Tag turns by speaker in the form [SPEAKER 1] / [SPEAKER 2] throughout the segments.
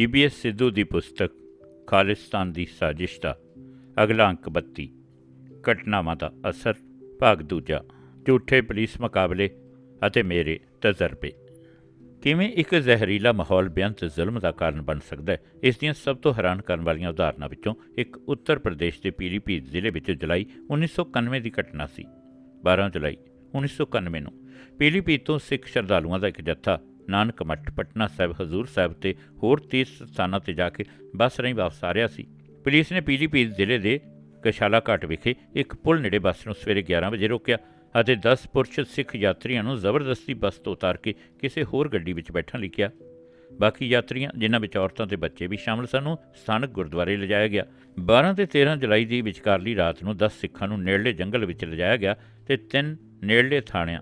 [SPEAKER 1] ਜੀਬੀਐਸ ਸਿੱਧੂ ਦੀ ਪੁਸਤਕ ਖਾਲਿਸਤਾਨ ਦੀ ਸਾਜ਼ਿਸ਼ ਦਾ ਅਗਲਾ ਅੰਕ 32 ਘਟਨਾਵਾਂ ਦਾ ਅਸਰ, ਭਾਗ ਦੂਜਾ, ਝੂਠੇ ਪੁਲਿਸ ਮੁਕਾਬਲੇ ਅਤੇ ਮੇਰੇ ਤਜਰਬੇ। ਕਿਵੇਂ ਇੱਕ ਜ਼ਹਿਰੀਲਾ ਮਾਹੌਲ ਬੇਅੰਤ ਜ਼ੁਲਮ ਦਾ ਕਾਰਨ ਬਣ ਸਕਦਾ ਹੈ? ਇਸ ਦੀਆਂ ਸਭ ਤੋਂ ਹੈਰਾਨ ਕਰਨ ਵਾਲੀਆਂ ਉਦਾਹਰਨਾਂ ਵਿੱਚੋਂ ਇੱਕ ਉੱਤਰ ਪ੍ਰਦੇਸ਼ ਦੇ ਪੀਲੀਭੀਤ ਜ਼ਿਲ੍ਹੇ ਵਿੱਚ ਜੁਲਾਈ 1991 ਦੀ ਘਟਨਾ ਸੀ। 12 ਜੁਲਾਈ 1991 ਨੂੰ ਪੀਲੀਭੀਤ ਤੋਂ ਸਿੱਖ ਸ਼ਰਧਾਲੂਆਂ ਦਾ ਇੱਕ ਜੱਥਾ ਨਾਨਕ ਮੱਠ ਪਟਨਾ ਸਾਹਿਬ, ਹਜ਼ੂਰ ਸਾਹਿਬ ਤੇ ਹੋਰ ਤੀਰਥ ਸਥਾਨਾਂ ਤੇ ਜਾ ਕੇ ਬੱਸ ਰਾਹੀਂ ਵਾਪਸ ਆ ਰਿਹਾ ਸੀ। ਪੁਲਿਸ ਨੇ ਪੀਲੀਭੀਤ ਜ਼ਿਲ੍ਹੇ ਦੇ ਕਸ਼ਾਲਾ ਘਾਟ ਵਿਖੇ ਇੱਕ ਪੁਲ ਨੇੜੇ ਬੱਸ ਨੂੰ ਸਵੇਰੇ 11 ਵਜੇ ਰੋਕਿਆ ਅਤੇ 10 ਪੁਰਸ਼ ਸਿੱਖ ਯਾਤਰੀਆਂ ਨੂੰ ਜ਼ਬਰਦਸਤੀ ਬੱਸ ਤੋਂ ਉਤਾਰ ਕੇ ਕਿਸੇ ਹੋਰ ਗੱਡੀ ਵਿੱਚ ਬੈਠਣ ਲਈ ਕਿਹਾ। ਬਾਕੀ ਯਾਤਰੀਆਂ, ਜਿਨ੍ਹਾਂ ਵਿੱਚ ਔਰਤਾਂ ਤੇ ਬੱਚੇ ਵੀ ਸ਼ਾਮਲ ਸਨ ਨੂੰ ਸਥਾਨਕ ਗੁਰਦੁਆਰੇ ਲਿਜਾਇਆ ਗਿਆ। 12 ਤੇ 13 ਜੁਲਾਈ ਦੀ ਵਿਚਕਾਰਲੀ ਰਾਤ ਨੂੰ 10 ਸਿੱਖਾਂ ਨੂੰ ਨੇੜਲੇ ਜੰਗਲ ਵਿੱਚ ਲਿਜਾਇਆ ਗਿਆ ਤੇ ਤਿੰਨ ਨੇੜਲੇ ਥਾਣਿਆਂ,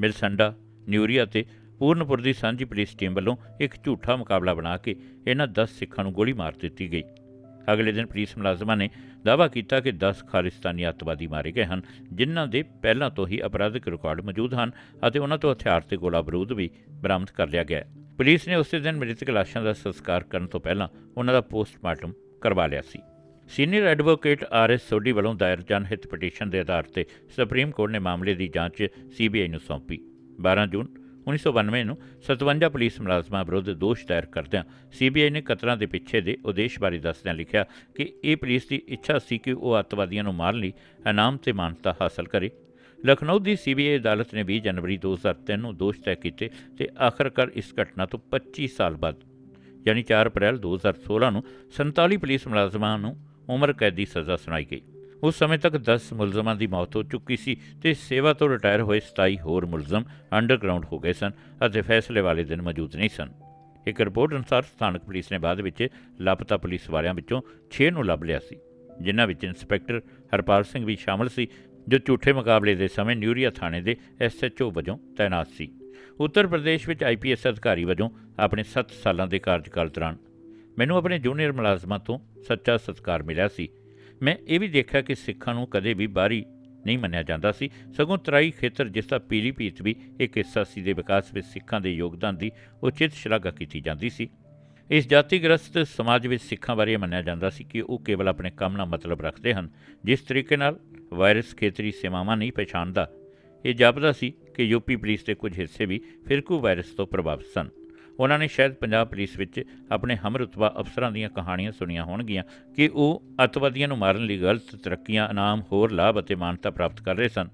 [SPEAKER 1] ਮਿਲਸੰਡਾ, ਨਿਊਰੀਆ ਤੇ ਪੂਰਨਪੁਰ ਦੀ ਸਾਂਝੀ ਪੁਲਿਸ ਟੀਮ ਵੱਲੋਂ ਇੱਕ ਝੂਠਾ ਮੁਕਾਬਲਾ ਬਣਾ ਕੇ ਇਹਨਾਂ 10 ਸਿੱਖਾਂ ਨੂੰ ਗੋਲੀ ਮਾਰ ਦਿੱਤੀ ਗਈ। ਅਗਲੇ ਦਿਨ ਪੁਲਿਸ ਮੁਲਾਜ਼ਮਾਂ ਨੇ ਦਾਅਵਾ ਕੀਤਾ ਕਿ 10 ਖਾਲਿਸਤਾਨੀ ਅੱਤਵਾਦੀ ਮਾਰੇ ਗਏ ਹਨ, ਜਿਨ੍ਹਾਂ ਦੇ ਪਹਿਲਾਂ ਤੋਂ ਹੀ ਅਪਰਾਧਿਕ ਰਿਕਾਰਡ ਮੌਜੂਦ ਹਨ ਅਤੇ ਉਹਨਾਂ ਤੋਂ ਹਥਿਆਰ ਤੇ ਗੋਲਾ ਬਾਰੂਦ ਵੀ ਬਰਾਮਦ ਕਰ ਲਿਆ ਗਿਆ ਪੁਲਿਸ ਨੇ ਉਸੇ ਦਿਨ ਮ੍ਰਿਤਕ ਲਾਸ਼ਾਂ ਦਾ ਸੰਸਕਾਰ ਕਰਨ ਤੋਂ ਪਹਿਲਾਂ ਉਹਨਾਂ ਦਾ ਪੋਸਟਮਾਰਟਮ ਕਰਵਾ ਲਿਆ ਸੀ। Senior advocate R S Sodhi ਵੱਲੋਂ ਦਾਇਰ ਜਨਹਿਤ ਪਟੀਸ਼ਨ ਦੇ ਆਧਾਰ ਤੇ ਸੁਪਰੀਮ ਕੋਰਟ ਨੇ ਮਾਮਲੇ ਦੀ ਜਾਂਚ ਸੀਬੀਆਈ ਨੂੰ ਸੌਂਪੀ। 12 ਜੂਨ 1992 ਨੂੰ 57 ਪੁਲਿਸ ਮੁਲਾਜ਼ਮਾਂ ਵਿਰੁੱਧ ਦੋਸ਼ ਦਾਇਰ ਕਰਦਿਆਂ ਸੀਬੀਆਈ ਨੇ ਕਤਲਾਂ ਦੇ ਪਿੱਛੇ ਦੇ ਉਦੇਸ਼ ਬਾਰੇ ਦੱਸਦਿਆਂ ਲਿਖਿਆ ਕਿ ਇਹ ਪੁਲਿਸ ਦੀ ਇੱਛਾ ਸੀ ਕਿ ਉਹ ਅੱਤਵਾਦੀਆਂ ਨੂੰ ਮਾਰਨ ਲਈ ਇਨਾਮ ਤੇ ਮਾਨਤਾ ਹਾਸਲ ਕਰੇ। ਲਖਨਊ ਦੀ ਸੀਬੀਆਈ ਅਦਾਲਤ ਨੇ 20 ਜਨਵਰੀ 2003 ਨੂੰ ਦੋਸ਼ ਤੈਅ ਕੀਤੇ ਤੇ ਆਖਰਕਾਰ ਇਸ ਘਟਨਾ ਤੋਂ 25 ਸਾਲ ਬਾਅਦ, ਯਾਨੀ 4 ਅਪ੍ਰੈਲ 2016 ਨੂੰ 47 ਪੁਲਿਸ ਮੁਲਾਜ਼ਮਾਂ ਨੂੰ ਉਮਰ ਕੈਦ ਦੀ ਸਜ਼ਾ ਸੁਣਾਈ ਗਈ। ਉਸ ਸਮੇਂ ਤੱਕ 10 ਮੁਲਜ਼ਮਾਂ ਦੀ ਮੌਤ ਹੋ ਚੁੱਕੀ ਸੀ ਤੇ ਸੇਵਾ ਤੋਂ ਰਿਟਾਇਰ ਹੋਏ 27 ਹੋਰ ਮੁਲਜ਼ਮ ਅੰਡਰਗਰਾਉਂਡ ਹੋ ਗਏ ਸਨ ਅਤੇ ਫੈਸਲੇ ਵਾਲੇ ਦਿਨ ਮੌਜੂਦ ਨਹੀਂ ਸਨ। ਇੱਕ ਰਿਪੋਰਟ ਅਨੁਸਾਰ ਸਥਾਨਕ ਪੁਲਿਸ ਨੇ ਬਾਅਦ ਵਿੱਚ ਲਾਪਤਾ ਪੁਲਿਸ ਵਾਲਿਆਂ ਵਿੱਚੋਂ 6 ਨੂੰ ਲੱਭ ਲਿਆ ਸੀ, ਜਿਨ੍ਹਾਂ ਵਿੱਚ ਇੰਸਪੈਕਟਰ ਹਰਪਾਲ ਸਿੰਘ ਵੀ ਸ਼ਾਮਲ ਸੀ, ਜੋ ਝੂਠੇ ਮੁਕਾਬਲੇ ਦੇ ਸਮੇਂ ਨਿਊਰੀਆ ਥਾਣੇ ਦੇ ਐਸਐਚਓ ਵਜੋਂ ਤਾਇਨਾਤ ਸੀ। ਉੱਤਰ ਪ੍ਰਦੇਸ਼ ਵਿੱਚ ਆਈਪੀਐਸ ਅਧਿਕਾਰੀ ਵਜੋਂ ਆਪਣੇ 7 ਸਾਲਾਂ ਦੇ ਕਾਰਜਕਾਲ ਦੌਰਾਨ ਮੈਨੂੰ ਆਪਣੇ ਜੂਨੀਅਰ ਮੁਲਾਜ਼ਮਾਂ ਤੋਂ ਸੱਚਾ ਸਤਿਕਾਰ ਮਿਲਿਆ ਸੀ ਮੈਂ ਇਹ ਵੀ ਦੇਖਿਆ ਕਿ ਸਿੱਖਾਂ ਨੂੰ ਕਦੇ ਵੀ ਬਾਹਰੀ ਨਹੀਂ ਮੰਨਿਆ ਜਾਂਦਾ ਸੀ। ਸਗੋਂ ਤਰਾਈ ਖੇਤਰ, ਜਿਸ ਦਾ ਪੀਲੀਭੀਤ ਵੀ ਇੱਕ ਹਿੱਸਾ ਸੀ ਦੇ ਵਿਕਾਸ ਵਿੱਚ ਸਿੱਖਾਂ ਦੇ ਯੋਗਦਾਨ ਦੀ ਉਚਿਤ ਸ਼ਲਾਘਾ ਕੀਤੀ ਜਾਂਦੀ ਸੀ। ਇਸ ਜਾਤੀਗ੍ਰਸਤ ਸਮਾਜ ਵਿੱਚ ਸਿੱਖਾਂ ਬਾਰੇ ਇਹ ਮੰਨਿਆ ਜਾਂਦਾ ਸੀ ਕਿ ਉਹ ਕੇਵਲ ਆਪਣੇ ਕੰਮ ਨਾਲ ਮਤਲਬ ਰੱਖਦੇ ਹਨ, ਜਿਸ ਤਰੀਕੇ ਨਾਲ ਵਾਇਰਸ ਖੇਤਰੀ ਸੀਮਾਵਾਂ ਨਹੀਂ ਪਛਾਣਦਾ। ਇਹ ਜਾਪਦਾ ਸੀ ਕਿ ਯੂਪੀ ਪੁਲਿਸ ਦੇ ਕੁਝ ਹਿੱਸੇ ਵੀ ਫਿਰਕੂ ਵਾਇਰਸ ਤੋਂ ਪ੍ਰਭਾਵਿਤ ਸਨ। ਉਹਨਾਂ ਨੇ ਸ਼ਾਇਦ ਪੰਜਾਬ ਪੁਲਿਸ ਵਿੱਚ ਆਪਣੇ ਹਮਰਤਬਾ ਅਫਸਰਾਂ ਦੀਆਂ ਕਹਾਣੀਆਂ ਸੁਣੀਆਂ ਹੋਣਗੀਆਂ ਕਿ ਉਹ ਅੱਤਵਾਦੀਆਂ ਨੂੰ ਮਾਰਨ ਲਈ ਗਲਤ ਤਰੱਕੀਆਂ, ਇਨਾਮ, ਹੋਰ ਲਾਭ ਅਤੇ ਮਾਨਤਾ ਪ੍ਰਾਪਤ ਕਰ ਰਹੇ ਸਨ।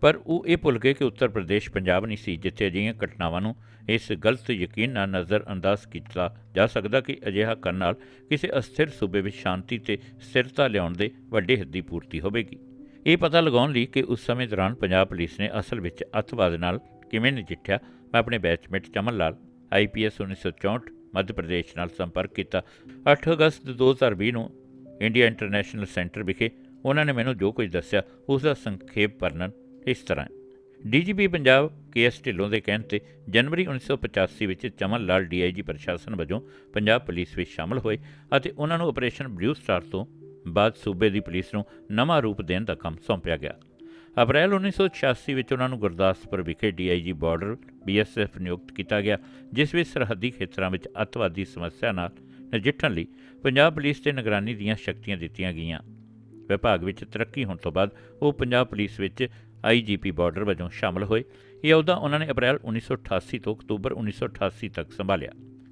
[SPEAKER 1] ਪਰ ਉਹ ਇਹ ਭੁੱਲ ਗਏ ਕਿ ਉੱਤਰ ਪ੍ਰਦੇਸ਼ ਪੰਜਾਬ ਨਹੀਂ ਸੀ, ਜਿੱਥੇ ਅਜਿਹੀਆਂ ਘਟਨਾਵਾਂ ਨੂੰ ਇਸ ਗਲਤ ਯਕੀਨ ਨਾਲ ਨਜ਼ਰ ਅੰਦਾਜ਼ ਕੀਤਾ ਜਾ ਸਕਦਾ ਕਿ ਅਜਿਹਾ ਕਰਨ ਨਾਲ ਕਿਸੇ ਅਸਥਿਰ ਸੂਬੇ ਵਿੱਚ ਸ਼ਾਂਤੀ ਤੇ ਸਥਿਰਤਾ ਲਿਆਉਣ ਦੇ ਵੱਡੇ ਹਿੱਤ ਦੀ ਪੂਰਤੀ ਹੋਵੇਗੀ। ਇਹ ਪਤਾ ਲਗਾਉਣ ਲਈ ਕਿ ਉਸ ਸਮੇਂ ਦੌਰਾਨ ਪੰਜਾਬ ਪੁਲਿਸ ਨੇ ਅਸਲ ਵਿੱਚ ਅੱਤਵਾਦ ਨਾਲ ਕਿਵੇਂ ਨਜਿੱਠਿਆ, ਮੈਂ ਆਪਣੇ ਬੈਚਮੇਟ ਚਮਨ ਲਾਲ ਆਈਪੀਐਸ 1964 ਮੱਧ ਪ੍ਰਦੇਸ਼ ਨਾਲ ਸੰਪਰਕ ਕੀਤਾ। 8 ਅਗਸਤ 2020 ਨੂੰ ਇੰਡੀਆ ਇੰਟਰਨੈਸ਼ਨਲ ਸੈਂਟਰ ਵਿਖੇ ਉਹਨਾਂ ਨੇ ਮੈਨੂੰ ਜੋ ਕੁਝ ਦੱਸਿਆ ਉਸ ਦਾ ਸੰਖੇਪ ਵਰਣਨ ਇਸ ਤਰ੍ਹਾਂ ਹੈ। ਡੀਜੀਪੀ ਪੰਜਾਬ ਕੇਐਸ ਢਿੱਲੋਂ ਦੇ ਕਹਿਣ ਤੇ ਜਨਵਰੀ 1985 ਵਿੱਚ ਚਮਨ ਲਾਲ ਡੀਆਈਜੀ ਪ੍ਰਸ਼ਾਸਨ ਵਜੋਂ ਪੰਜਾਬ ਪੁਲਿਸ ਵਿੱਚ ਸ਼ਾਮਲ ਹੋਏ ਅਤੇ ਉਹਨਾਂ ਨੂੰ ਆਪਰੇਸ਼ਨ ਬਲੂ ਸਟਾਰ ਤੋਂ ਬਾਅਦ ਸੂਬੇ ਦੀ ਪੁਲਿਸ ਨੂੰ ਨਵਾਂ ਰੂਪ ਦੇਣ ਦਾ ਕੰਮ ਸੌਂਪਿਆ ਗਿਆ। ਅਪ੍ਰੈਲ 1986 ਵਿੱਚ ਉਹਨਾਂ ਨੂੰ ਗੁਰਦਾਸਪੁਰ ਵਿਖੇ ਡੀਆਈਜੀ ਬਾਰਡਰ ਬੀਐਸਐਫ ਨਿਯੁਕਤ ਕੀਤਾ ਗਿਆ, ਜਿਸ ਵਿੱਚ ਸਰਹੱਦੀ ਖੇਤਰਾਂ ਵਿੱਚ ਅੱਤਵਾਦੀ ਸਮੱਸਿਆ ਨਾਲ ਨਜਿੱਠਣ ਲਈ ਪੰਜਾਬ ਪੁਲਿਸ ਤੇ ਨਿਗਰਾਨੀ ਦੀਆਂ ਸ਼ਕਤੀਆਂ ਦਿੱਤੀਆਂ ਗਈਆਂ। ਵਿਭਾਗ ਵਿੱਚ ਤਰੱਕੀ ਹੋਣ ਤੋਂ ਬਾਅਦ ਉਹ ਪੰਜਾਬ ਪੁਲਿਸ ਵਿੱਚ ਆਈਜੀਪੀ ਬਾਰਡਰ ਵਜੋਂ ਸ਼ਾਮਲ ਹੋਏ। ਇਹ ਅਹੁਦਾ ਉਹਨਾਂ ਨੇ ਅਪ੍ਰੈਲ 1988 ਤੋਂ ਅਕਤੂਬਰ 1988 ਤੱਕ ਸੰਭਾਲਿਆ।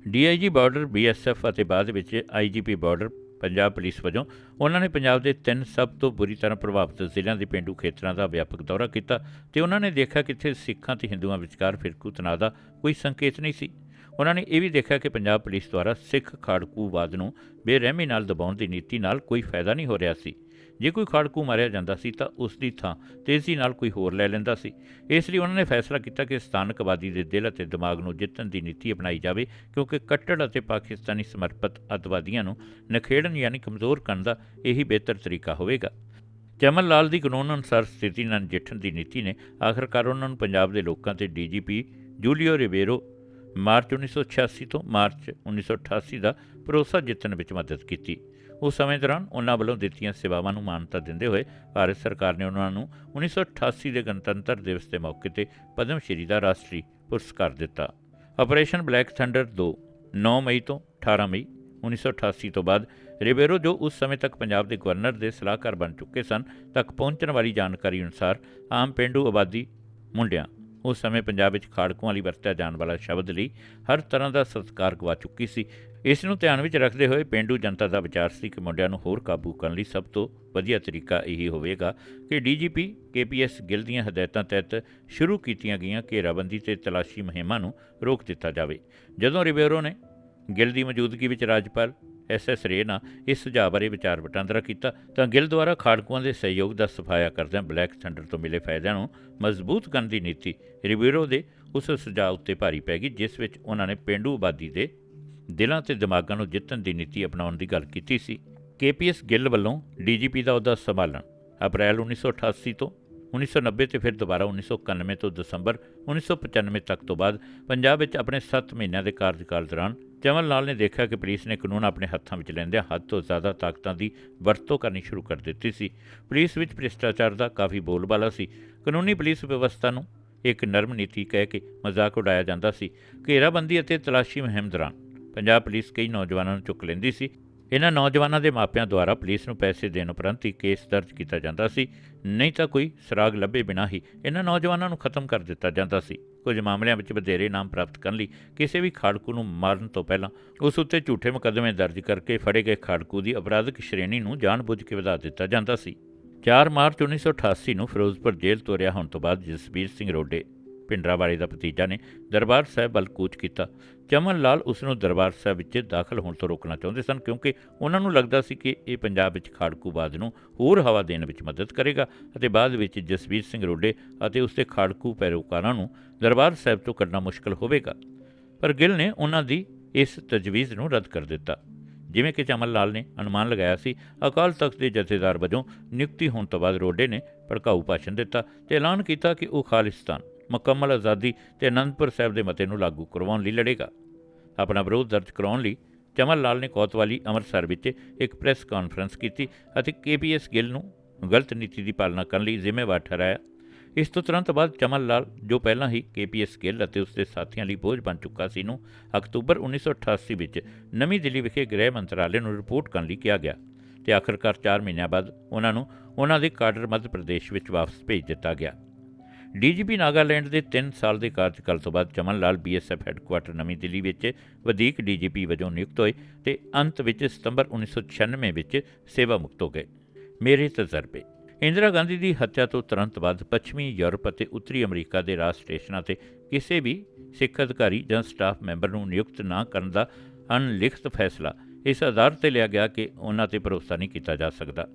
[SPEAKER 1] ਡੀਆਈਜੀ ਬਾਰਡਰ ਬੀਐਸਐਫ ਅਤੇ ਬਾਅਦ ਵਿੱਚ ਆਈਜੀਪੀ ਬਾਰਡਰ ਪੰਜਾਬ ਪੁਲਿਸ ਵਜੋਂ ਉਹਨਾਂ ਨੇ ਪੰਜਾਬ ਦੇ ਤਿੰਨ ਸਭ ਤੋਂ ਬੁਰੀ ਤਰ੍ਹਾਂ ਪ੍ਰਭਾਵਿਤ ਜ਼ਿਲ੍ਹਿਆਂ ਦੇ ਪਿੰਡੂ ਖੇਤਰਾਂ ਦਾ ਵਿਆਪਕ ਦੌਰਾ ਕੀਤਾ ਤੇ ਉਹਨਾਂ ਨੇ ਦੇਖਿਆ ਕਿ ਇੱਥੇ ਸਿੱਖਾਂ ਤੇ ਹਿੰਦੂਆਂ ਵਿਚਕਾਰ ਫਿਰਕੂ ਤਣਾਅ ਦਾ ਕੋਈ ਸੰਕੇਤ ਨਹੀਂ ਸੀ। ਉਹਨਾਂ ਨੇ ਇਹ ਵੀ ਦੇਖਿਆ ਕਿ ਪੰਜਾਬ ਪੁਲਿਸ ਦੁਆਰਾ ਸਿੱਖ ਖਾੜਕੂਵਾਦ ਨੂੰ ਬੇਰਹਿਮੀ ਨਾਲ ਦਬਾਉਣ ਦੀ ਨੀਤੀ ਨਾਲ ਕੋਈ ਫਾਇਦਾ ਨਹੀਂ ਹੋ ਰਿਹਾ ਸੀ। ਜੇ ਕੋਈ ਖਾੜਕੂ ਮਾਰਿਆ ਜਾਂਦਾ ਸੀ ਤਾਂ ਉਸ ਦੀ ਥਾਂ ਤੇਜ਼ੀ ਨਾਲ ਕੋਈ ਹੋਰ ਲੈ ਲੈਂਦਾ ਸੀ। ਇਸ ਲਈ ਉਹਨਾਂ ਨੇ ਫੈਸਲਾ ਕੀਤਾ ਕਿ ਸਥਾਨਕ ਆਬਾਦੀ ਦੇ ਦਿਲ ਅਤੇ ਦਿਮਾਗ ਨੂੰ ਜਿੱਤਣ ਦੀ ਨੀਤੀ ਅਪਣਾਈ ਜਾਵੇ, ਕਿਉਂਕਿ ਕੱਟੜ ਅਤੇ ਪਾਕਿਸਤਾਨੀ ਸਮਰਪਿਤ ਅੱਤਵਾਦੀਆਂ ਨੂੰ ਨਖੇੜਨ ਯਾਨੀ ਕਮਜ਼ੋਰ ਕਰਨ ਦਾ ਇਹੀ ਬਿਹਤਰ ਤਰੀਕਾ ਹੋਵੇਗਾ। ਚਮਨ ਲਾਲ ਦੀ ਕਾਨੂੰਨ ਅਨੁਸਾਰ ਸਥਿਤੀ ਨਾਲ ਨਜਿੱਠਣ ਦੀ ਨੀਤੀ ਨੇ ਆਖਰਕਾਰ ਉਹਨਾਂ ਨੂੰ ਪੰਜਾਬ ਦੇ ਲੋਕਾਂ ਤੇ ਡੀਜੀਪੀ ਜੂਲੀਓ ਰਿਬੇਰੋ ਮਾਰਚ 1986 ਤੋਂ ਮਾਰਚ 1988 ਦਾ ਭਰੋਸਾ ਜਿੱਤਣ ਵਿੱਚ ਮਦਦ ਕੀਤੀ। ਉਸ ਸਮੇਂ ਦੌਰਾਨ ਉਹਨਾਂ ਵੱਲੋਂ ਦਿੱਤੀਆਂ ਸੇਵਾਵਾਂ ਨੂੰ ਮਾਨਤਾ ਦਿੰਦੇ ਹੋਏ ਭਾਰਤ ਸਰਕਾਰ ਨੇ ਉਹਨਾਂ ਨੂੰ 1988 ਦੇ ਗਣਤੰਤਰ ਦਿਵਸ ਦੇ ਮੌਕੇ ਤੇ ਪਦਮ ਸ਼੍ਰੀ ਦਾ ਰਾਸ਼ਟਰੀ ਪੁਰਸਕਾਰ ਦਿੱਤਾ। ਆਪਰੇਸ਼ਨ ਬਲੈਕ ਥੰਡਰ 2 9 ਮਈ ਤੋਂ 18 ਮਈ 1988 ਤੋਂ ਬਾਅਦ ਰਿਬੇਰੋ ਜੋ ਉਸ ਸਮੇਂ ਤੱਕ ਪੰਜਾਬ ਦੇ ਗਵਰਨਰ ਦੇ ਸਲਾਹਕਾਰ ਬਣ ਚੁੱਕੇ ਸਨ, ਤੱਕ ਪਹੁੰਚਣ ਵਾਲੀ ਜਾਣਕਾਰੀ ਅਨੁਸਾਰ ਆਮ ਪਿੰਡੂ ਆਬਾਦੀ ਮੁੰਡਿਆਂ ਉਸ ਸਮੇਂ ਪੰਜਾਬ ਵਿੱਚ ਖਾੜਕੂਆਂ ਲਈ ਵਰਤਿਆ ਜਾਣ ਵਾਲਾ ਸ਼ਬਦ ਲਈ ਹਰ ਤਰ੍ਹਾਂ ਦਾ ਸਤਿਕਾਰ ਗਵਾ ਚੁੱਕੀ ਸੀ। ਇਸ ਨੂੰ ਧਿਆਨ ਵਿੱਚ ਰੱਖਦੇ ਹੋਏ ਪਿੰਡੂ ਜਨਤਾ ਦਾ ਵਿਚਾਰ ਸੀ ਕਿ ਮੁੰਡਿਆਂ ਨੂੰ ਹੋਰ ਕਾਬੂ ਕਰਨ ਲਈ ਸਭ ਤੋਂ ਵਧੀਆ ਤਰੀਕਾ ਇਹੀ ਹੋਵੇਗਾ ਕਿ ਡੀਜੀਪੀ, ਕੇਪੀਐਸ ਗਿੱਲ ਦੀਆਂ ਹਦਾਇਤਾਂ ਤਹਿਤ ਸ਼ੁਰੂ ਕੀਤੀਆਂ ਗਈਆਂ ਘੇਰਾਬੰਦੀ ਤੇ ਤਲਾਸ਼ੀ ਮੁਹਿੰਮਾਂ ਨੂੰ ਰੋਕ ਦਿੱਤਾ ਜਾਵੇ। ਜਦੋਂ ਰਿਬੇਰੋ ਨੇ ਗਿੱਲ ਦੀ ਮੌਜੂਦਗੀ ਵਿੱਚ ਰਾਜਪਾਲ ਐਸ ਐਸ ਰੇ ਨਾਲ ਇਸ ਸੁਝਾਅ ਬਾਰੇ ਵਿਚਾਰ ਵਟਾਂਦਰਾ ਕੀਤਾ ਤਾਂ ਗਿੱਲ ਦੁਆਰਾ ਖਾੜਕੂਆਂ ਦੇ ਸਹਿਯੋਗ ਦਾ ਸਫਾਇਆ ਕਰਦਿਆਂ ਬਲੈਕ ਥੰਡਰ ਤੋਂ ਮਿਲੇ ਫਾਇਦਿਆਂ ਨੂੰ ਮਜ਼ਬੂਤ ਕਰਨ ਦੀ ਨੀਤੀ ਰਿਬੇਰੋ ਦੇ ਉਸ ਸੁਝਾਅ ਉੱਤੇ ਭਾਰੀ ਪੈ ਗਈ, ਜਿਸ ਵਿੱਚ ਉਹਨਾਂ ਨੇ ਪਿੰਡੂ ਆਬਾਦੀ ਦੇ ਦਿਲਾਂ ਤੇ ਦਿਮਾਗਾਂ ਨੂੰ ਜਿੱਤਣ ਦੀ ਨੀਤੀ ਅਪਣਾਉਣ ਦੀ ਗੱਲ ਕੀਤੀ ਸੀ। ਕੇਪੀਐਸ ਗਿੱਲ ਵੱਲੋਂ ਡੀਜੀਪੀ ਦਾ ਅਹੁਦਾ ਸੰਭਾਲਣ ਅਪ੍ਰੈਲ 1988 ਤੋਂ 1990 ਤੇ ਫਿਰ ਦੁਬਾਰਾ 1991 ਤੋਂ ਦਸੰਬਰ 1995 ਤੱਕ ਤੋਂ ਬਾਅਦ ਪੰਜਾਬ ਵਿੱਚ ਆਪਣੇ 7 ਮਹੀਨਿਆਂ ਦੇ ਕਾਰਜਕਾਲ ਦੌਰਾਨ ਜਮਨ ਲਾਲ ਨੇ ਦੇਖਿਆ ਕਿ ਪੁਲਿਸ ਨੇ ਕਾਨੂੰਨ ਆਪਣੇ ਹੱਥਾਂ ਵਿੱਚ ਲੈਂਦਿਆਂ ਹੱਦ ਤੋਂ ਜ਼ਿਆਦਾ ਤਾਕਤਾਂ ਦੀ ਵਰਤੋਂ ਕਰਨੀ ਸ਼ੁਰੂ ਕਰ ਦਿੱਤੀ ਸੀ। ਪੁਲਿਸ ਵਿੱਚ ਭ੍ਰਿਸ਼ਟਾਚਾਰ ਦਾ ਕਾਫੀ ਬੋਲਬਾਲਾ ਸੀ। ਕਾਨੂੰਨੀ ਪੁਲਿਸ ਵਿਵਸਥਾ ਨੂੰ ਇੱਕ ਨਰਮ ਨੀਤੀ ਕਹਿ ਕੇ ਮਜ਼ਾਕ ਉਡਾਇਆ ਜਾਂਦਾ ਸੀ। ਘੇਰਾਬੰਦੀ ਅਤੇ ਤਲਾਸ਼ੀ ਮੁਹਿੰਮ ਦੌਰਾਨ ਪੰਜਾਬ ਪੁਲਿਸ ਕਈ ਨੌਜਵਾਨਾਂ ਨੂੰ ਚੁੱਕ ਲੈਂਦੀ ਸੀ। ਇਹਨਾਂ ਨੌਜਵਾਨਾਂ ਦੇ ਮਾਪਿਆਂ ਦੁਆਰਾ ਪੁਲਿਸ ਨੂੰ ਪੈਸੇ ਦੇਣ ਉਪਰੰਤ ਹੀ ਕੇਸ ਦਰਜ ਕੀਤਾ ਜਾਂਦਾ ਸੀ। ਨਹੀਂ ਤਾਂ ਕੋਈ ਸਰਾਗ ਲੱਭੇ ਬਿਨਾਂ ਹੀ ਇਹਨਾਂ ਨੌਜਵਾਨਾਂ ਨੂੰ ਖਤਮ ਕਰ ਦਿੱਤਾ ਜਾਂਦਾ ਸੀ। ਕੁਝ ਮਾਮਲਿਆਂ ਵਿੱਚ ਵਧੇਰੇ ਨਾਮ ਪ੍ਰਾਪਤ ਕਰਨ ਲਈ ਕਿਸੇ ਵੀ ਖਾੜਕੂ ਨੂੰ ਮਾਰਨ ਤੋਂ ਪਹਿਲਾਂ ਉਸ ਉੱਤੇ ਝੂਠੇ ਮੁਕੱਦਮੇ ਦਰਜ ਕਰਕੇ ਫੜੇ ਗਏ ਖਾੜਕੂ ਦੀ ਅਪਰਾਧਿਕ ਸ਼੍ਰੇਣੀ ਨੂੰ ਜਾਣਬੁੱਝ ਕੇ ਵਧਾ ਦਿੱਤਾ ਜਾਂਦਾ ਸੀ। 4 ਮਾਰਚ 1988 ਨੂੰ ਫਿਰੋਜ਼ਪੁਰ ਜੇਲ੍ਹ ਤੋਂ ਰਿਹਾ ਹੋਣ ਤੋਂ ਬਾਅਦ ਜਸਬੀਰ ਸਿੰਘ ਰੋਡੇ ਪਿੰਡਰਾਵਾਲੀ ਦਾ ਭਤੀਜਾ ਨੇ ਦਰਬਾਰ ਸਾਹਿਬ ਵੱਲ ਕੂਚ ਕੀਤਾ। ਚਮਨ ਲਾਲ ਉਸ ਨੂੰ ਦਰਬਾਰ ਸਾਹਿਬ ਵਿੱਚ ਦਾਖਲ ਹੋਣ ਤੋਂ ਰੋਕਣਾ ਚਾਹੁੰਦੇ ਸਨ ਕਿਉਂਕਿ ਉਹਨਾਂ ਨੂੰ ਲੱਗਦਾ ਸੀ ਕਿ ਇਹ ਪੰਜਾਬ ਵਿੱਚ ਖਾੜਕੂਵਾਦ ਨੂੰ ਹੋਰ ਹਵਾ ਦੇਣ ਵਿੱਚ ਮਦਦ ਕਰੇਗਾ ਅਤੇ ਬਾਅਦ ਵਿੱਚ ਜਸਬੀਰ ਸਿੰਘ ਰੋਡੇ ਅਤੇ ਉਸ ਦੇ ਖਾੜਕੂ ਪੈਰੋਕਾਰਾਂ ਨੂੰ ਦਰਬਾਰ ਸਾਹਿਬ ਤੋਂ ਕੱਢਣਾ ਮੁਸ਼ਕਲ ਹੋਵੇਗਾ। ਪਰ ਗਿੱਲ ਨੇ ਉਹਨਾਂ ਦੀ ਇਸ ਤਜਵੀਜ਼ ਨੂੰ ਰੱਦ ਕਰ ਦਿੱਤਾ। ਜਿਵੇਂ ਕਿ ਚਮਨ ਲਾਲ ਨੇ ਅਨੁਮਾਨ ਲਗਾਇਆ ਸੀ, ਅਕਾਲ ਤਖਤ ਦੇ ਜਥੇਦਾਰ ਵਜੋਂ ਨਿਯੁਕਤੀ ਹੋਣ ਤੋਂ ਬਾਅਦ ਰੋਡੇ ਨੇ ਭੜਕਾਊ ਭਾਸ਼ਣ ਦਿੱਤਾ ਤੇ ਐਲਾਨ ਕੀਤਾ ਕਿ ਉਹ ਖਾਲਿਸਤਾਨ ਮੁਕੰਮਲ ਆਜ਼ਾਦੀ ਤੇ ਅਨੰਦਪੁਰ ਸਾਹਿਬ ਦੇ ਮਤੇ ਨੂੰ ਲਾਗੂ ਕਰਵਾਉਣ ਲਈ ਲੜੇਗਾ। ਆਪਣਾ ਵਿਰੋਧ ਦਰਜ ਕਰਾਉਣ ਲਈ ਚਮਨ ਲਾਲ ਨੇ ਕੋਤਵਾਲੀ ਅੰਮ੍ਰਿਤਸਰ ਵਿੱਚ ਇੱਕ ਪ੍ਰੈਸ ਕਾਨਫਰੰਸ ਕੀਤੀ ਅਤੇ ਕੇਪੀਐਸ ਗਿੱਲ ਨੂੰ ਗਲਤ ਨੀਤੀ ਦੀ ਪਾਲਣਾ ਕਰਨ ਲਈ ਜ਼ਿੰਮੇਵਾਰ ਠਹਿਰਾਇਆ। ਇਸ ਤੋਂ ਤੁਰੰਤ ਬਾਅਦ ਚਮਨ ਲਾਲ, ਜੋ ਪਹਿਲਾਂ ਹੀ ਕੇਪੀਐਸ ਗਿੱਲ ਅਤੇ ਉਸ ਦੇ ਸਾਥੀਆਂ ਲਈ ਬੋਝ ਬਣ ਚੁੱਕਾ ਸੀ ਨੂੰ ਅਕਤੂਬਰ 1988 ਵਿੱਚ ਨਵੀਂ ਦਿੱਲੀ ਵਿਖੇ ਗ੍ਰਹਿ ਮੰਤਰਾਲੇ ਨੂੰ ਰਿਪੋਰਟ ਕਰਨ ਲਈ ਕਿਹਾ ਗਿਆ ਤੇ ਆਖਰਕਾਰ 4 ਮਹੀਨਿਆਂ ਬਾਅਦ ਉਹਨਾਂ ਨੂੰ ਉਹਨਾਂ ਦੇ ਕਾਡਰ ਮੱਧ ਪ੍ਰਦੇਸ਼ ਵਿੱਚ ਵਾਪਸ ਭੇਜ ਦਿੱਤਾ ਗਿਆ। ਡੀਜੀਪੀ ਨਾਗਾਲੈਂਡ ਦੇ 3 ਸਾਲ ਦੇ ਕਾਰਜਕਾਲ ਤੋਂ ਬਾਅਦ ਚਮਨ ਲਾਲ ਬੀਐਸਐਫ ਹੈੱਡਕੁਆਟਰ ਨਵੀਂ ਦਿੱਲੀ ਵਿੱਚ ਵਧੀਕ ਡੀਜੀਪੀ ਵਜੋਂ ਨਿਯੁਕਤ ਹੋਏ ਤੇ ਅੰਤ ਵਿੱਚ ਸਤੰਬਰ 1996 ਵਿੱਚ ਸੇਵਾ ਮੁਕਤ ਹੋ ਗਏ। ਮੇਰੇ ਤਜਰਬੇ, ਇੰਦਰਾ ਗਾਂਧੀ ਦੀ ਹੱਤਿਆ ਤੋਂ ਤੁਰੰਤ ਬਾਅਦ ਪੱਛਮੀ ਯੂਰਪ ਅਤੇ ਉੱਤਰੀ ਅਮਰੀਕਾ ਦੇ ਰਾਜ ਸਟੇਸ਼ਨਾਂ ਤੇ ਕਿਸੇ ਵੀ ਸਿੱਖ ਅਧਿਕਾਰੀ ਜਾਂ ਸਟਾਫ ਮੈਂਬਰ ਨੂੰ ਨਿਯੁਕਤ ਨਾ ਕਰਨ ਦਾ ਅਣਲਿਖਤ ਫੈਸਲਾ ਇਸ ਆਧਾਰ ਤੇ ਲਿਆ ਗਿਆ ਕਿ ਉਹਨਾਂ ਤੇ ਭਰੋਸਾ ਨਹੀਂ ਕੀਤਾ ਜਾ ਸਕਦਾ।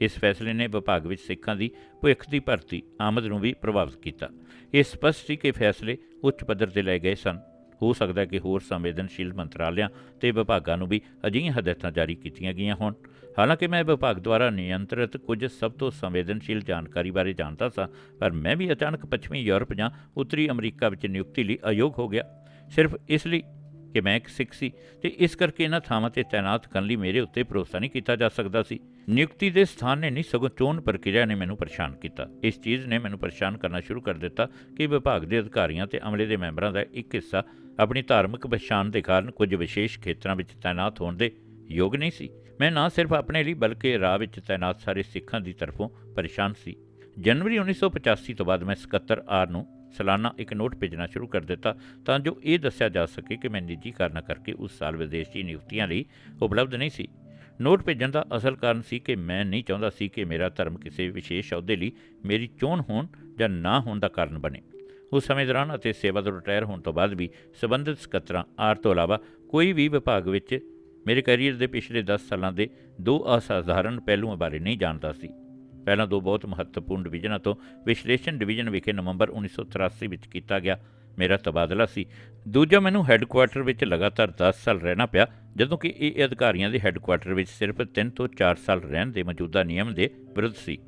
[SPEAKER 1] ਇਸ ਫੈਸਲੇ ਨੇ ਵਿਭਾਗ ਵਿੱਚ ਸਿੱਖਾਂ ਦੀ ਭਵਿੱਖ ਦੀ ਭਰਤੀ ਆਮਦ ਨੂੰ ਵੀ ਪ੍ਰਭਾਵਿਤ ਕੀਤਾ। ਇਹ ਸਪਸ਼ਟ ਸੀ ਕਿ ਫੈਸਲੇ ਉੱਚ ਪੱਧਰ ਤੇ ਲਏ ਗਏ ਸਨ। ਹੋ ਸਕਦਾ ਕਿ ਹੋਰ ਸੰਵੇਦਨਸ਼ੀਲ ਮੰਤਰਾਲਿਆਂ ਤੇ ਵਿਭਾਗਾਂ ਨੂੰ ਵੀ ਅਜਿਹੀਆਂ ਹਦਾਇਤਾਂ ਜਾਰੀ ਕੀਤੀਆਂ ਗਈਆਂ ਹੋਣ। ਹਾਲਾਂਕਿ ਮੈਂ ਵਿਭਾਗ ਦੁਆਰਾ ਨਿਯੰਤਰਿਤ ਕੁਝ ਸਭ ਤੋਂ ਸੰਵੇਦਨਸ਼ੀਲ ਜਾਣਕਾਰੀ ਬਾਰੇ ਜਾਣਦਾ ਸਾਂ, ਪਰ ਮੈਂ ਵੀ ਅਚਾਨਕ ਪੱਛਮੀ ਯੂਰਪ ਜਾਂ ਉੱਤਰੀ ਅਮਰੀਕਾ ਵਿੱਚ ਨਿਯੁਕਤੀ ਲਈ ਅਯੋਗ ਹੋ ਗਿਆ। ਸਿਰਫ ਇਸ ਲਈ ਕਿ ਮੈਂ ਇੱਕ ਸਿੱਖ ਸੀ ਤੇ ਇਸ ਕਰਕੇ ਇਹਨਾਂ ਥਾਵਾਂ ਤੇ ਤਾਇਨਾਤ ਕਰਨ ਲਈ ਮੇਰੇ ਉੱਤੇ ਭਰੋਸਾ ਨਹੀਂ ਕੀਤਾ ਜਾ ਸਕਦਾ ਸੀ। ਨਿਯੁਕਤੀ ਦੇ ਸਥਾਨ ਨੇ ਨਹੀਂ, ਸਗੋਂ ਚੋਣ ਪ੍ਰਕਿਰਿਆ ਨੇ ਮੈਨੂੰ ਪਰੇਸ਼ਾਨ ਕੀਤਾ। ਇਸ ਚੀਜ਼ ਨੇ ਮੈਨੂੰ ਪਰੇਸ਼ਾਨ ਕਰਨਾ ਸ਼ੁਰੂ ਕਰ ਦਿੱਤਾ ਕਿ ਵਿਭਾਗ ਦੇ ਅਧਿਕਾਰੀਆਂ ਤੇ ਅਮਲੇ ਦੇ ਮੈਂਬਰਾਂ ਦਾ ਇੱਕ ਹਿੱਸਾ ਆਪਣੀ ਧਾਰਮਿਕ ਪਛਾਣ ਦੇ ਕਾਰਨ ਕੁਝ ਵਿਸ਼ੇਸ਼ ਖੇਤਰਾਂ ਵਿੱਚ ਤਾਇਨਾਤ ਹੋਣ ਦੇ ਯੋਗ ਨਹੀਂ ਸੀ। ਮੈਂ ਨਾ ਸਿਰਫ ਆਪਣੇ ਲਈ, ਬਲਕਿ ਰਾਹ ਵਿੱਚ ਤਾਇਨਾਤ ਸਾਰੇ ਸਿੱਖਾਂ ਦੀ ਤਰਫੋਂ ਪਰੇਸ਼ਾਨ ਸੀ। ਜਨਵਰੀ 1985 ਤੋਂ ਬਾਅਦ ਮੈਂ ਸਕੱਤਰ ਆਰ ਨੂੰ ਸਾਲਾਨਾ ਇੱਕ ਨੋਟ ਭੇਜਣਾ ਸ਼ੁਰੂ ਕਰ ਦਿੱਤਾ ਤਾਂ ਜੋ ਇਹ ਦੱਸਿਆ ਜਾ ਸਕੇ ਕਿ ਮੈਂ ਨਿੱਜੀ ਕਾਰਨਾਂ ਕਰਕੇ ਉਸ ਸਾਲ ਵਿਦੇਸ਼ੀ ਨਿਯੁਕਤੀਆਂ ਲਈ ਉਪਲਬਧ ਨਹੀਂ ਸੀ। ਨੋਟ ਭੇਜਣ ਦਾ ਅਸਲ ਕਾਰਨ ਸੀ ਕਿ ਮੈਂ ਨਹੀਂ ਚਾਹੁੰਦਾ ਸੀ ਕਿ ਮੇਰਾ ਧਰਮ ਕਿਸੇ ਵਿਸ਼ੇਸ਼ ਅਹੁਦੇ ਲਈ ਮੇਰੀ ਚੋਣ ਹੋਣ ਜਾਂ ਨਾ ਹੋਣ ਦਾ ਕਾਰਨ ਬਣੇ। ਉਸ ਸਮੇਂ ਦੌਰਾਨ ਅਤੇ ਸੇਵਾ ਤੋਂ ਰਿਟਾਇਰ ਹੋਣ ਤੋਂ ਬਾਅਦ ਵੀ ਸਬੰਧਿਤ ਸਕੱਤਰਾਂ ਆਰ ਤੋਂ ਇਲਾਵਾ ਕੋਈ ਵੀ ਵਿਭਾਗ ਵਿੱਚ ਮੇਰੇ ਕੈਰੀਅਰ ਦੇ ਪਿਛਲੇ 10 ਸਾਲਾਂ ਦੇ ਦੋ ਅਸਾਧਾਰਨ ਪਹਿਲੂਆਂ ਬਾਰੇ ਨਹੀਂ ਜਾਣਦਾ ਸੀ। ਪਹਿਲਾਂ ਦੋ ਬਹੁਤ ਮਹੱਤਵਪੂਰਨ ਡਿਵੀਜ਼ਨਾਂ ਤੋਂ ਵਿਸ਼ਲੇਸ਼ਣ ਡਿਵੀਜ਼ਨ ਵਿਖੇ ਨਵੰਬਰ 1983 ਵਿੱਚ ਕੀਤਾ ਗਿਆ ਮੇਰਾ ਤਬਾਦਲਾ ਸੀ। ਦੂਜਾ, ਮੈਨੂੰ ਹੈੱਡਕੁਆਰਟਰ ਵਿੱਚ ਲਗਾਤਾਰ 10 ਸਾਲ ਰਹਿਣਾ ਪਿਆ, ਜਦੋਂ ਕਿ ਇਹ ਅਧਿਕਾਰੀਆਂ ਦੇ ਹੈੱਡਕੁਆਰਟਰ ਵਿੱਚ ਸਿਰਫ 3 ਤੋਂ 4 ਸਾਲ ਰਹਿਣ ਦੇ ਮੌਜੂਦਾ ਨਿਯਮ ਦੇ ਵਿਰੁੱਧ ਸੀ।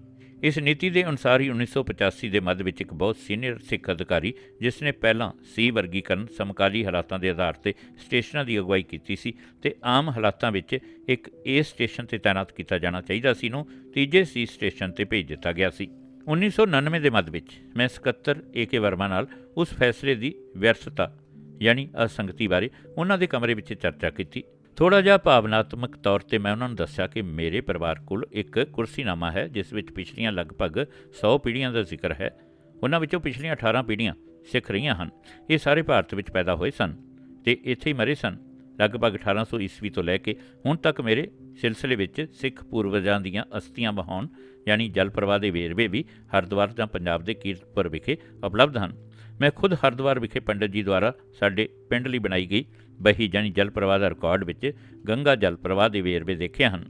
[SPEAKER 1] ਇਸ ਨੀਤੀ ਦੇ ਅਨੁਸਾਰ ਹੀ 1985 ਦੇ ਮੱਧ ਵਿੱਚ ਇੱਕ ਬਹੁਤ ਸੀਨੀਅਰ ਸਿੱਖ ਅਧਿਕਾਰੀ, ਜਿਸ ਨੇ ਪਹਿਲਾਂ ਸੀ ਵਰਗੀਕਰਨ ਸਮਕਾਲੀ ਹਾਲਾਤਾਂ ਦੇ ਆਧਾਰ ਤੇ ਸਟੇਸ਼ਨਾਂ ਦੀ ਅਗਵਾਈ ਕੀਤੀ ਸੀ ਤੇ ਆਮ ਹਾਲਾਤਾਂ ਵਿੱਚ ਇੱਕ ਏ ਸਟੇਸ਼ਨ ਤੇ ਤਾਇਨਾਤ ਕੀਤਾ ਜਾਣਾ ਚਾਹੀਦਾ ਸੀ ਨੂੰ ਤੀਜੇ ਸੀ ਸਟੇਸ਼ਨ ਤੇ ਭੇਜ ਦਿੱਤਾ ਗਿਆ ਸੀ। 1999 ਦੇ ਮੱਧ ਵਿੱਚ ਮੈਂ ਸਕੱਤਰ ਏ.ਕੇ. ਵਰਮਾ ਨਾਲ ਉਸ ਫੈਸਲੇ ਦੀ ਵਿਅਰਥਤਾ, ਯਾਨੀ ਅਸੰਗਤੀ ਬਾਰੇ ਉਹਨਾਂ ਦੇ ਕਮਰੇ ਵਿੱਚ ਚਰਚਾ ਕੀਤੀ। ਥੋੜਾ ਜਿਹਾ ਭਾਵਨਾਤਮਕ ਤੌਰ ਤੇ ਮੈਂ ਉਹਨਾਂ ਨੂੰ ਦੱਸਿਆ ਕਿ ਮੇਰੇ ਪਰਿਵਾਰ ਕੋਲ ਇੱਕ ਕੁਰਸੀਨਾਮਾ ਹੈ, ਜਿਸ ਵਿੱਚ ਪਿਛਲੀਆਂ ਲਗਭਗ 100 ਪੀੜ੍ਹੀਆਂ ਦਾ ਜ਼ਿਕਰ ਹੈ। ਉਹਨਾਂ ਵਿੱਚੋਂ ਪਿਛਲੀਆਂ 18 ਪੀੜ੍ਹੀਆਂ ਸਿੱਖ ਰਹੀਆਂ ਹਨ। ਇਹ ਸਾਰੇ ਭਾਰਤ ਵਿੱਚ ਪੈਦਾ ਹੋਏ ਸਨ ਤੇ ਇੱਥੇ ਹੀ ਮਰੇ ਸਨ। ਲਗਭਗ 1800 ਈਸਵੀ ਤੋਂ ਲੈ ਕੇ ਹੁਣ ਤੱਕ ਮੇਰੇ ਸਿਲਸਿਲੇ ਵਿੱਚ ਸਿੱਖ ਪੂਰਵਜਾਂ ਦੀਆਂ ਅਸਥੀਆਂ ਵਹਾਉਣ, ਯਾਨੀ ਜਲ ਪ੍ਰਵਾਹ ਦੇ ਵੇਰਵੇ ਵੀ ਹਰਿਦੁਆਰ ਜਾਂ ਪੰਜਾਬ ਦੇ ਕੀਰਤਪੁਰ ਵਿਖੇ ਉਪਲਬਧ ਹਨ। ਮੈਂ ਖੁਦ ਹਰਿਦੁਆਰ ਵਿਖੇ ਪੰਡਤ ਜੀ ਦੁਆਰਾ ਸਾਡੇ ਪਿੰਡ ਲਈ ਬਣਾਈ ਗਈ ਬਹੀ ਜਾਨੀ ਜਲ ਪ੍ਰਵਾਹ ਦਾ ਰਿਕਾਰਡ ਵਿੱਚ ਗੰਗਾ ਜਲ ਪ੍ਰਵਾਹ ਦੇ ਵੇਰਵੇ ਦੇਖੇ ਹਨ।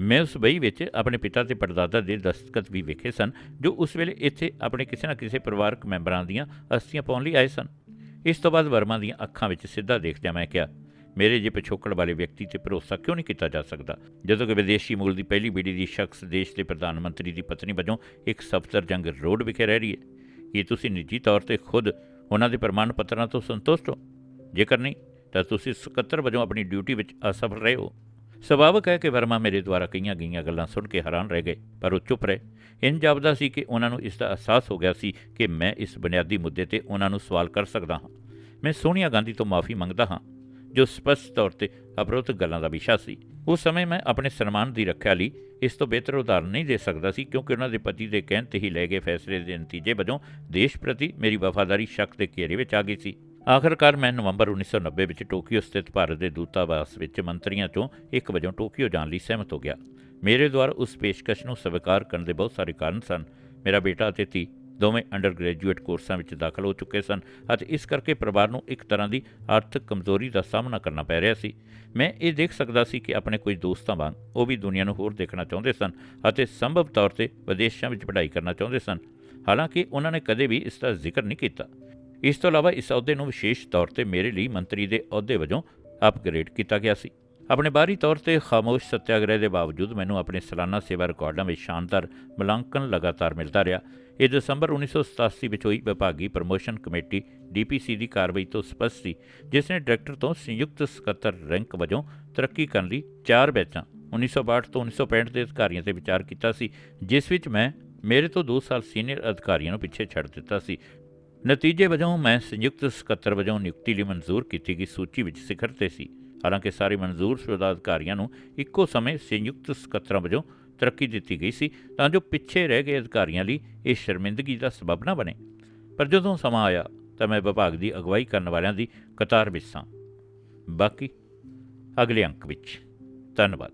[SPEAKER 1] ਮੈਂ ਉਸ ਬਹੀ ਵਿੱਚ ਆਪਣੇ ਪਿਤਾ ਤੇ ਪੜਦਾਦਾ ਦੇ ਦਸਤਖਤ ਵੀ ਵੇਖੇ ਸਨ, ਜੋ ਉਸ ਵੇਲੇ ਇੱਥੇ ਆਪਣੇ ਕਿਸੇ ਨਾ ਕਿਸੇ ਪਰਿਵਾਰਕ ਮੈਂਬਰਾਂ ਦੀਆਂ ਅਸਥੀਆਂ ਪਾਉਣ ਲਈ ਆਏ ਸਨ। ਇਸ ਤੋਂ ਬਾਅਦ ਵਰਮਾ ਦੀਆਂ ਅੱਖਾਂ ਵਿੱਚ ਸਿੱਧਾ ਦੇਖਦਿਆਂ ਮੈਂ ਕਿਹਾ ਮੇਰੇ ਜੇ ਪਿਛੋਕੜ ਵਾਲੇ ਵਿਅਕਤੀ ਤੇ ਭਰੋਸਾ ਕਿਉਂ ਨਹੀਂ ਕੀਤਾ ਜਾ ਸਕਦਾ? ਜਦੋਂ ਕਿ ਵਿਦੇਸ਼ੀ ਮੂਲ ਦੀ ਪਹਿਲੀ ਬੀੜੀ ਦੀ ਸ਼ਖਸ ਦੇਸ਼ ਦੇ ਪ੍ਰਧਾਨ ਮੰਤਰੀ ਦੀ ਪਤਨੀ ਵਜੋਂ ਇੱਕ ਸਫਤਰ ਜੰਗ ਰੋਡ ਵਿਖੇ ਰਹਿ ਰਹੀ ਹੈ। ਕੀ ਤੁਸੀਂ ਨਿੱਜੀ ਤੌਰ ਤੇ ਖੁਦ ਉਹਨਾਂ ਦੇ ਪ੍ਰਮਾਣ ਪੱਤਰਾਂ ਤੋਂ ਸੰਤੁਸ਼ਟ ਹੋ? ਜੇਕਰ ਨਹੀਂ, ਤਾਂ ਤੁਸੀਂ ਸਕੱਤਰ ਵਜੋਂ ਆਪਣੀ ਡਿਊਟੀ ਵਿੱਚ ਅਸਫਲ ਰਹੇ ਹੋ। ਸੁਭਾਵਕ ਹੈ ਕਿ ਵਰਮਾ ਮੇਰੇ ਦੁਆਰਾ ਕਈਆਂ ਗਈਆਂ ਗੱਲਾਂ ਸੁਣ ਕੇ ਹੈਰਾਨ ਰਹਿ ਗਏ, ਪਰ ਉਹ ਚੁੱਪ ਰਹੇ। ਇੰਜ ਜਾਪਦਾ ਸੀ ਕਿ ਉਹਨਾਂ ਨੂੰ ਇਸ ਦਾ ਅਹਿਸਾਸ ਹੋ ਗਿਆ ਸੀ ਕਿ ਮੈਂ ਇਸ ਬੁਨਿਆਦੀ ਮੁੱਦੇ ਤੇ ਉਹਨਾਂ ਨੂੰ ਸਵਾਲ ਕਰ ਸਕਦਾ ਹਾਂ। ਮੈਂ ਸੋਨੀਆ ਗਾਂਧੀ ਤੋਂ ਮਾਫੀ ਮੰਗਦਾ ਹਾਂ। ਜੋ ਸਪਸ਼ਟ ਤੌਰ ਤੇ ਅਪਰੋਤਕ ਗੱਲਾਂ ਦਾ ਵਿਸ਼ਾ ਸੀ। ਉਸ ਸਮੇਂ ਮੈਂ ਆਪਣੇ ਸਨਮਾਨ ਦੀ ਰੱਖਿਆ ਲਈ ਇਸ ਤੋਂ ਬਿਹਤਰ ਉਦਾਹਰਨ ਨਹੀਂ ਦੇ ਸਕਦਾ ਸੀ, ਕਿਉਂਕਿ ਉਹਨਾਂ ਦੇ ਪਤੀ ਦੇ ਕਹਿਣ ਤੇ ਹੀ ਲਏ ਗਏ ਫੈਸਲੇ ਦੇ ਨਤੀਜੇ ਵਜੋਂ ਦੇਸ਼ ਪ੍ਰਤੀ ਮੇਰੀ ਵਫਾਦਾਰੀ ਸ਼ੱਕ ਦੇ ਘੇਰੇ ਵਿੱਚ ਆ ਗਈ ਸੀ। ਆਖਰਕਾਰ ਮੈਂ ਨਵੰਬਰ 1990 ਵਿੱਚ ਟੋਕੀਓ ਸਥਿਤ ਭਾਰਤ ਦੇ ਦੂਤਾਵਾਸ ਵਿੱਚ ਮੰਤਰੀਆਂ ਚੋਂ ਇੱਕ ਵਜੋਂ ਟੋਕੀਓ ਜਾਣ ਲਈ ਸਹਿਮਤ ਹੋ ਗਿਆ। ਮੇਰੇ ਦੁਆਰਾ ਉਸ ਪੇਸ਼ਕਸ਼ ਨੂੰ ਸਵੀਕਾਰ ਕਰਨ ਦੇ ਬਹੁਤ ਸਾਰੇ ਕਾਰਨ ਸਨ। ਮੇਰਾ ਬੇਟਾ ਅਤੇ ਧੀ ਦੋਵੇਂ ਅੰਡਰ ਗ੍ਰੈਜੂਏਟ ਕੋਰਸਾਂ ਵਿੱਚ ਦਾਖਲ ਹੋ ਚੁੱਕੇ ਸਨ ਅਤੇ ਇਸ ਕਰਕੇ ਪਰਿਵਾਰ ਨੂੰ ਇੱਕ ਤਰ੍ਹਾਂ ਦੀ ਆਰਥਿਕ ਕਮਜ਼ੋਰੀ ਦਾ ਸਾਹਮਣਾ ਕਰਨਾ ਪੈ ਰਿਹਾ ਸੀ। ਮੈਂ ਇਹ ਦੇਖ ਸਕਦਾ ਸੀ ਕਿ ਆਪਣੇ ਕੁਝ ਦੋਸਤਾਂ ਵਾਂਗ ਉਹ ਵੀ ਦੁਨੀਆ ਨੂੰ ਹੋਰ ਦੇਖਣਾ ਚਾਹੁੰਦੇ ਸਨ ਅਤੇ ਸੰਭਵ ਤੌਰ ਤੇ ਵਿਦੇਸ਼ਾਂ ਵਿੱਚ ਪੜ੍ਹਾਈ ਕਰਨਾ ਚਾਹੁੰਦੇ ਸਨ। ਹਾਲਾਂਕਿ ਉਹਨਾਂ ਨੇ ਕਦੇ ਵੀ ਇਸ ਦਾ ਜ਼ਿਕਰ ਨਹੀਂ ਕੀਤਾ। ਇਸ ਤੋਂ ਇਲਾਵਾ ਇਸ ਅਹੁਦੇ ਨੂੰ ਵਿਸ਼ੇਸ਼ ਤੌਰ ਤੇ ਮੇਰੇ ਲਈ ਮੰਤਰੀ ਦੇ ਅਹੁਦੇ ਵਜੋਂ ਅਪਗ੍ਰੇਡ ਕੀਤਾ ਗਿਆ ਸੀ। ਆਪਣੇ ਬਾਹਰੀ ਤੌਰ ਤੇ ਖਾਮੋਸ਼ ਸੱਤਿਆਗ੍ਰਹਿ ਦੇ ਬਾਵਜੂਦ ਮੈਨੂੰ ਆਪਣੇ ਸਾਲਾਨਾ ਸੇਵਾ ਰਿਕਾਰਡਾਂ ਵਿੱਚ ਸ਼ਾਨਦਾਰ ਮੁਲਾਂਕਣ ਲਗਾਤਾਰ ਮਿਲਦਾ ਰਿਹਾ। ਇਹ ਦਸੰਬਰ 1987 ਵਿੱਚ ਹੋਈ ਵਿਭਾਗੀ ਪ੍ਰਮੋਸ਼ਨ ਕਮੇਟੀ ਡੀਪੀਸੀ ਦੀ ਕਾਰਵਾਈ ਤੋਂ ਸਪਸ਼ਟ ਸੀ, ਜਿਸ ਨੇ ਡਾਇਰੈਕਟਰ ਤੋਂ ਸੰਯੁਕਤ ਸਕੱਤਰ ਰੈਂਕ ਵਜੋਂ ਤਰੱਕੀ ਕਰਨ ਲਈ ਚਾਰ ਬੈਚਾਂ 1962 ਤੋਂ 1965 ਦੇ ਅਧਿਕਾਰੀਆਂ ਤੇ ਵਿਚਾਰ ਕੀਤਾ ਸੀ, ਜਿਸ ਵਿੱਚ ਮੈਂ, ਮੇਰੇ ਤੋਂ 2 ਸਾਲ ਸੀਨੀਅਰ ਅਧਿਕਾਰੀਆਂ ਨੂੰ ਪਿੱਛੇ ਛੱਡ ਦਿੱਤਾ ਸੀ। ਨਤੀਜੇ ਵਜੋਂ ਮੈਂ ਸੰਯੁਕਤ ਸਕੱਤਰ ਵਜੋਂ ਨਿਯੁਕਤੀ ਲਈ ਮਨਜ਼ੂਰ ਕੀਤੀ ਗਈ ਸੂਚੀ ਵਿੱਚ ਸਿਖਰ ਤੇ ਸੀ। ਹਾਲਾਂਕਿ ਸਾਰੇ ਮਨਜ਼ੂਰ ਸ਼ੁਦਾ ਅਧਿਕਾਰੀਆਂ ਨੂੰ ਇੱਕੋ ਸਮੇਂ ਸੰਯੁਕਤ ਸਕੱਤਰਾਂ ਵਜੋਂ ਤਰੱਕੀ ਦਿੱਤੀ ਗਈ ਸੀ, ਤਾਂ ਜੋ ਪਿੱਛੇ ਰਹਿ ਗਏ ਅਧਿਕਾਰੀਆਂ ਲਈ ਇਹ ਸ਼ਰਮਿੰਦਗੀ ਦਾ ਸਬਬ ਨਾ ਬਣੇ। ਪਰ ਜਦੋਂ ਸਮਾਂ ਆਇਆ, ਤਾਂ ਮੈਂ ਵਿਭਾਗ ਦੀ ਅਗਵਾਈ ਕਰਨ ਵਾਲਿਆਂ ਦੀ ਕਤਾਰ ਵਿੱਚ ਸਾਂ। ਬਾਕੀ ਅਗਲੇ ਅੰਕ ਵਿੱਚ। ਧੰਨਵਾਦ।